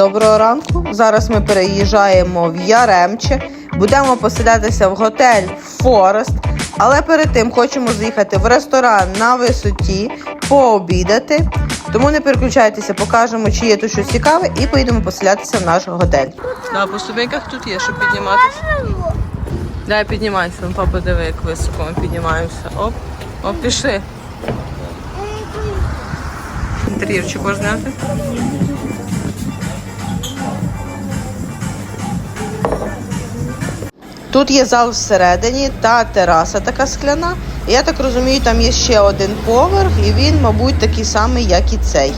доброго ранку. Зараз ми переїжджаємо в Яремче. Будемо поселятися в готель Форест. Але перед тим хочемо заїхати в ресторан на висоті, пообідати. Тому не переключайтеся, покажемо, чи є тут щось цікаве, і поїдемо поселятися в наш готель. Да, поступеньках тут є, щоб підніматися. Дай піднімайся, папа, диви, як високо ми піднімаємося. Оп, оп, пішли. Інтер'єрчик можна? Тут є зал всередині та тераса така скляна. Я так розумію, там є ще один поверх, і він, мабуть, такий самий, як і цей.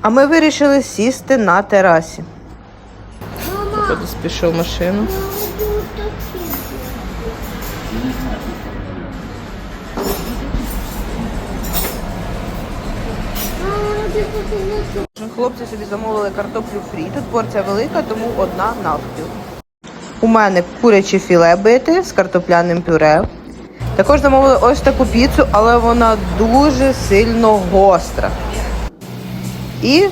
А ми вирішили сісти на терасі. Походу спішив машину. Хлопці собі замовили картоплю фрі. Тут порція велика, тому одна навпіл. У мене куряче філе бите з картопляним пюре. Також замовили ось таку піцу, але вона дуже сильно гостра. І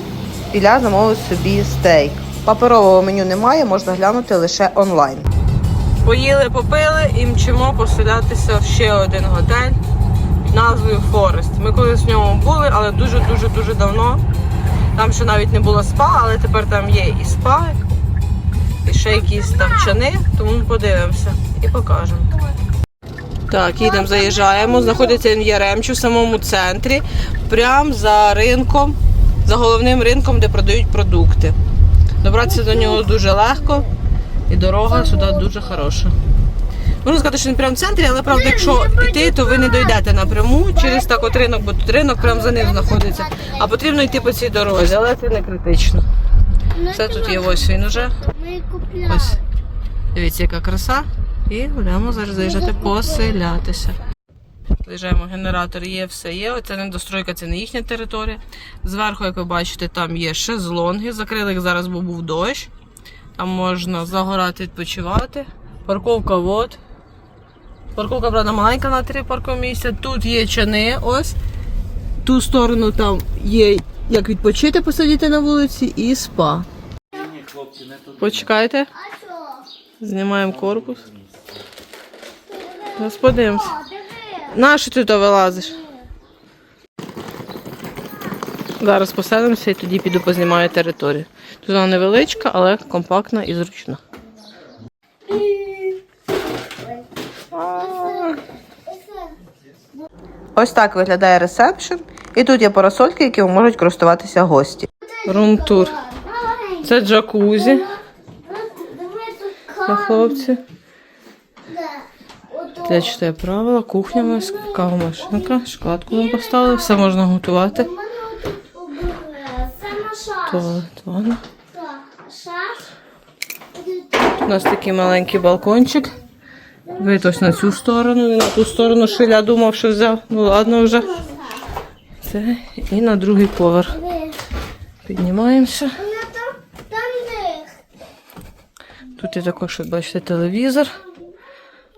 Ілля замовив собі стейк. Паперового меню немає, можна глянути лише онлайн. Поїли, попили і мчимо поселятися в ще один готель під назвою Форест. Ми колись в ньому були, але дуже-дуже дуже давно. Там ще навіть не було спа, але тепер там є і спа, і ще якісь там чани, тому подивимося і покажемо. Так, їдемо, заїжджаємо. Знаходиться в Яремчу, в самому центрі, прямо за ринком, за головним ринком, де продають продукти. Добратися до нього дуже легко, і дорога сюди дуже хороша. Можна сказати, що він прямо в центрі, але правда, якщо йти, то ви не дійдете напряму через так от ринок, бо тут ринок прямо за ним знаходиться. А потрібно йти по цій дорозі, але це не критично. Все тут є ось він уже. Ось. Дивіться, яка краса. І будемо зараз заїжджати поселятися. Заїжджаємо, генератор є, все є. Оце недостройка, це не їхня територія. Зверху, як ви бачите, там є шезлонги. Закрили їх зараз, бо був дощ. Там можна загорати, відпочивати. Парковка вот. Парковка, правда, маленька на три паркомісця. Тут є чани, ось. Ту сторону там є як відпочити, посидіти на вулиці і спа. Почекайте. Знімаємо корпус. Зараз подивимося. О, диви. Нащо ти то вилазиш? Зараз поселимося і тоді піду познімаю територію. Тут вона невеличка, але компактна і зручна. Ось так виглядає ресепшн. І тут є парасольки, які можуть користуватися гості. Рум-тур. Це джакузі Камінь. хлопців. Де? Читає правила, кухня у нас, кавомашинка, шоколадку ми поставили, все можна готувати. Туалет, ванна. У нас такий маленький балкончик. Вид ось на цю сторону, і на ту сторону шиля думав, що взяв. Ну ладно вже. Це і на другий поверх. Піднімаємося. Вона там, там них. Тут є також, бачите, телевізор,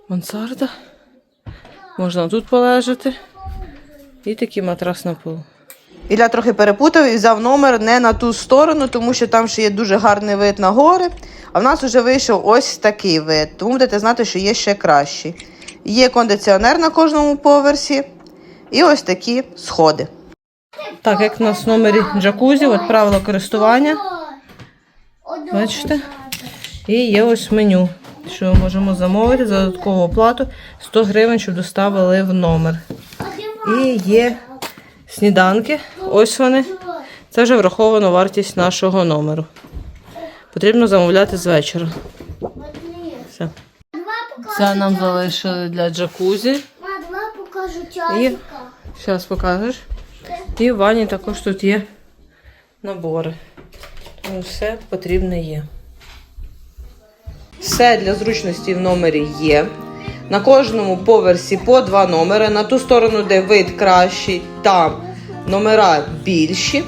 мансарда. Можна тут полежати. І такий матрас на полу. Ілля трохи перепутав і взяв номер не на ту сторону, тому що там ще є дуже гарний вид на гори. А в нас вже вийшов ось такий вид. Тому будете знати, що є ще кращий. Є кондиціонер на кожному поверсі. І ось такі сходи. Так, як в нас в номері джакузі, от правила користування. Бачите? І є ось меню, що ми можемо замовити за додаткову оплату 100 гривень, щоб доставили в номер. І є сніданки. Ось вони. Це вже враховано вартість нашого номеру. Потрібно замовляти з вечора. Все. Це нам залишили для джакузі. І зараз покажеш. І в ванні також тут є набори. Тому все потрібне є. Все для зручності в номері є. На кожному поверсі по два номери. На ту сторону, де вид кращий, там номера більші.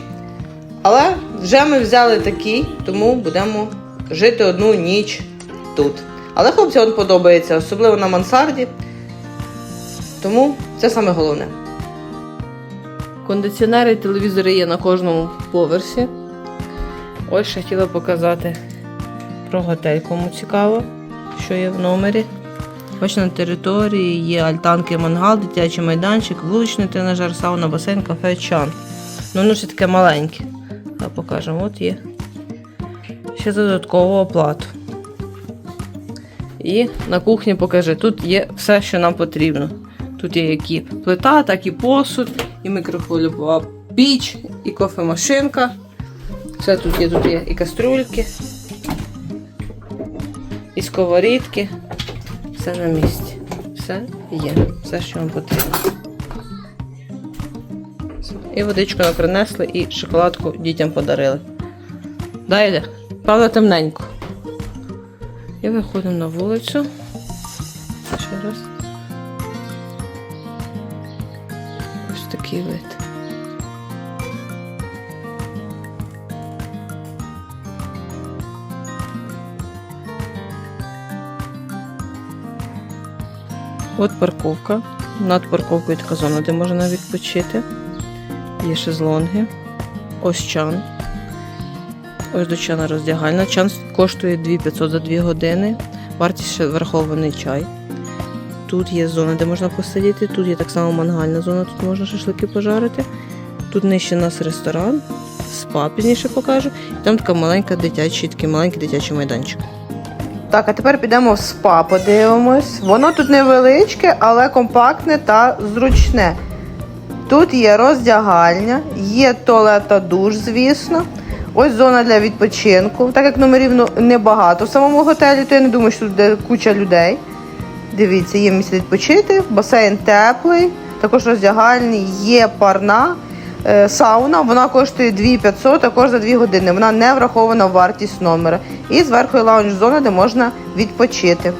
Але вже ми взяли такий, тому будемо жити одну ніч тут. Але хлопцям подобається, особливо на мансарді. Тому це саме головне. Кондиціонери і телевізори є на кожному поверсі. Ось ще хотіла показати про готель, кому цікаво, що є в номері. Ось на території є альтанки, мангал, дитячий майданчик, вуличний тренажер, сауна, басейн, кафе, чан. Ну, воно ще таке маленьке. Я покажемо, от є. Ще додаткову оплату. І на кухні покажи, тут є все, що нам потрібно. Тут є як і плита, так і посуд, і мікрохвильова піч, і кофемашинка. Все тут є, тут є і каструльки, і сковорідки. Все на місці. Все є. Все, що вам потрібно. І водичку принесли, і шоколадку дітям подарили. Далі, правда, темненько. І виходимо на вулицю. Ще раз. Ось такий вид. От парковка. Над парковкою така зона, де можна відпочити. Є шезлонги. Ось чан. Ось до чана роздягальна. Чан коштує 2500 за 2 години. Вартість ще врахований чай. Тут є зона, де можна посидіти. Тут є так само мангальна зона, тут можна шашлики пожарити. Тут нижче у нас ресторан, спа пізніше покажу. І там така маленька дитячий, такий маленький дитячий майданчик. Так, а тепер підемо в спа, подивимось. Воно тут невеличке, але компактне та зручне. Тут є роздягальня, є туалет та душ, звісно. Ось зона для відпочинку. Так як номерів ну, небагато в самому готелі, то я не думаю, що тут буде куча людей. Дивіться, є місце відпочити, басейн теплий, також роздягальний, є парна, сауна. Вона коштує 2500 також за 2 години. Вона не врахована в вартість номера. І зверху лаунж-зона, де можна відпочити.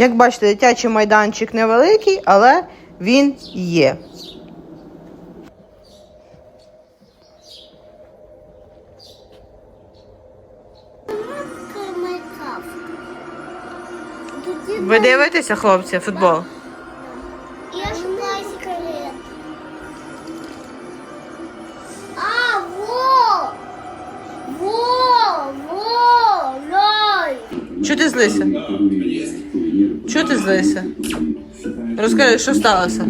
Як бачите, дитячий майданчик невеликий, але він є. Ви дивитеся, хлопці, футбол? Злися? Чого ти злися? Розкажи, що сталося?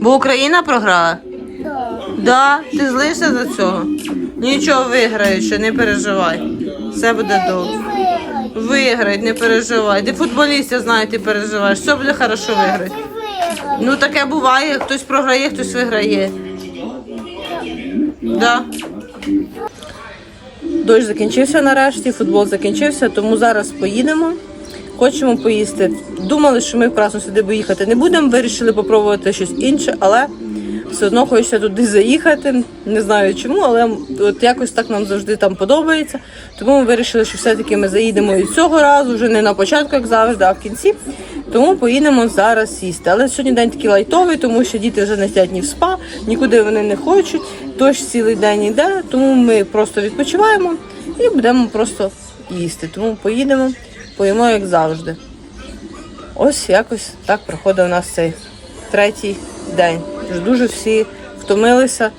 Бо Україна програла? Да. Да, ти злився за цього? Нічого виграють, ще не переживай. Все буде добре. Виграють, не переживай. Ти футболіст, я ти переживаєш. Все буде хорошо виграти. Ну таке буває, хтось програє, хтось виграє. Да. Дощ закінчився нарешті, футбол закінчився, тому зараз поїдемо. Хочемо поїсти. Думали, що ми вкрасно сюди поїхати не будемо. Вирішили попробувати щось інше, але все одно хочеться туди заїхати. Не знаю чому, але от якось так нам завжди там подобається. Тому ми вирішили, що все-таки ми заїдемо і цього разу, вже не на початку, як завжди, а в кінці. Тому поїдемо зараз їсти. Але сьогодні день такий лайтовий, тому що діти вже не сидять ні в спа, нікуди вони не хочуть. Дощ цілий день йде, тому ми просто відпочиваємо і будемо просто їсти. Тому поїдемо, поїмо як завжди. Ось якось так проходив у нас цей третій день. Тож Дуже всі втомилися.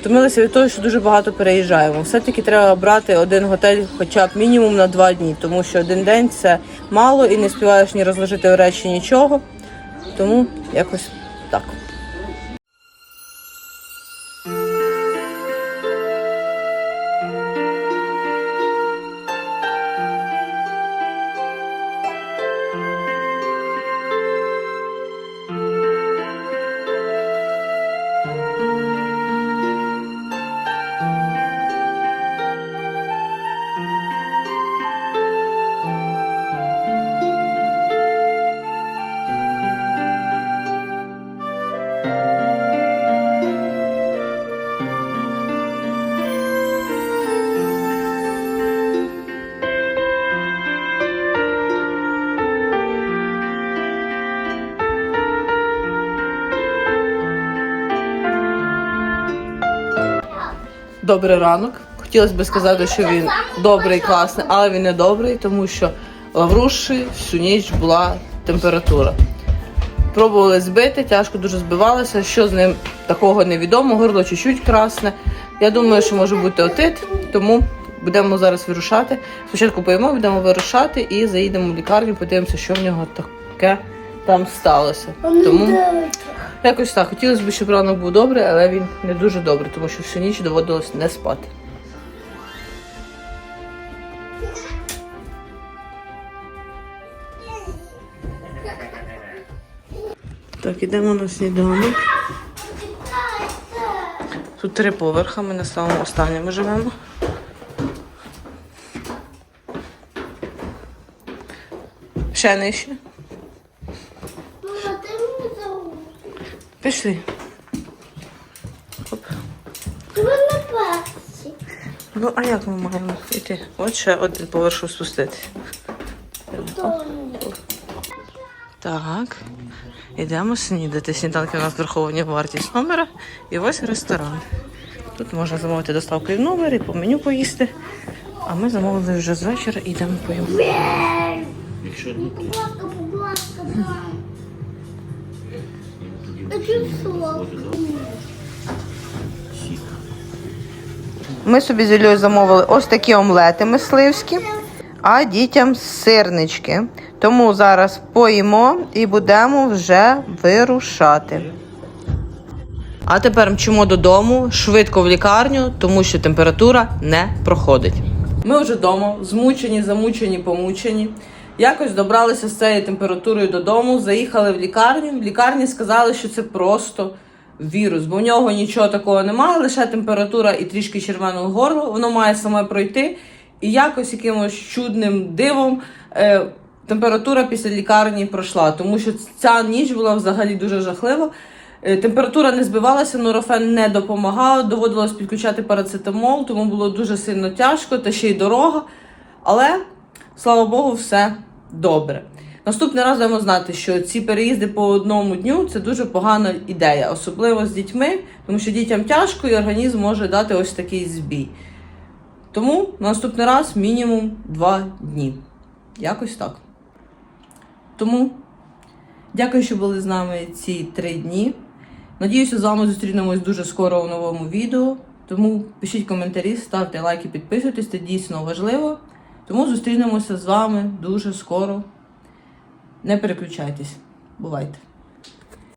Втомилися від того, що дуже багато переїжджаємо. Все-таки треба брати один готель хоча б мінімум на два дні, тому що один день це мало і не співаєш ні розложити речі нічого. Тому якось так. Добрий ранок. Хотілося б сказати, що він добрий, класний, але він не добрий, тому що Лавруші всю ніч була температура. Пробували збити, тяжко дуже збивалося. Що з ним такого невідомо, горло чуть-чуть красне. Я думаю, що може бути отит, тому будемо зараз вирушати. Спочатку поїмо, будемо вирушати і заїдемо в лікарню, подивимося, що в нього таке там сталося. Тому якось так. Хотілося б, щоб ранок був добрий, але він не дуже добрий, тому що всю ніч доводилось не спати. Так, ідемо на сніданок. Тут три поверха, ми на самому останньому живемо. Ще нижче. Мама, ти мені зовут. Пішли. Оп. Ну, а як ми маємо йти? От ще один поверх щоб спуститися. Так. Йдемо снідати. Сніданки у нас враховані вартість номера. І ось ресторан. Тут можна замовити доставку і в номер, і по меню поїсти. А ми замовили вже з вечора і йдемо поїмо. Будь Ми собі з Іллею замовили ось такі омлети мисливські, а дітям сирнички. Тому зараз поїмо і будемо вже вирушати. А тепер мчимо додому, швидко в лікарню, тому що температура не проходить. Ми вже вдома, змучені, замучені, помучені. Якось добралися з цією температурою додому, заїхали в лікарню. В лікарні сказали, що це просто вірус, бо в нього нічого такого немає, лише температура і трішки червоного горло. Воно має саме пройти. І якось якимось чудним дивом е, температура після лікарні пройшла, тому що ця ніч була взагалі дуже жахлива. Е, Температура не збивалася, нурофен не допомагав, доводилось підключати парацетамол, тому було дуже сильно тяжко, та ще й дорога. Але, слава Богу, все добре. Наступний раз даємо знати, що ці переїзди по одному дню це дуже погана ідея, особливо з дітьми, тому що дітям тяжко і організм може дати ось такий збій. Тому на наступний раз мінімум 2 дні. Якось так. Тому дякую, що були з нами ці три дні. Надіюся, з вами зустрінемось дуже скоро у новому відео. Тому пишіть коментарі, ставте лайки, підписуйтесь, це дійсно важливо. Тому зустрінемося з вами дуже скоро. Не переключайтесь. Бувайте!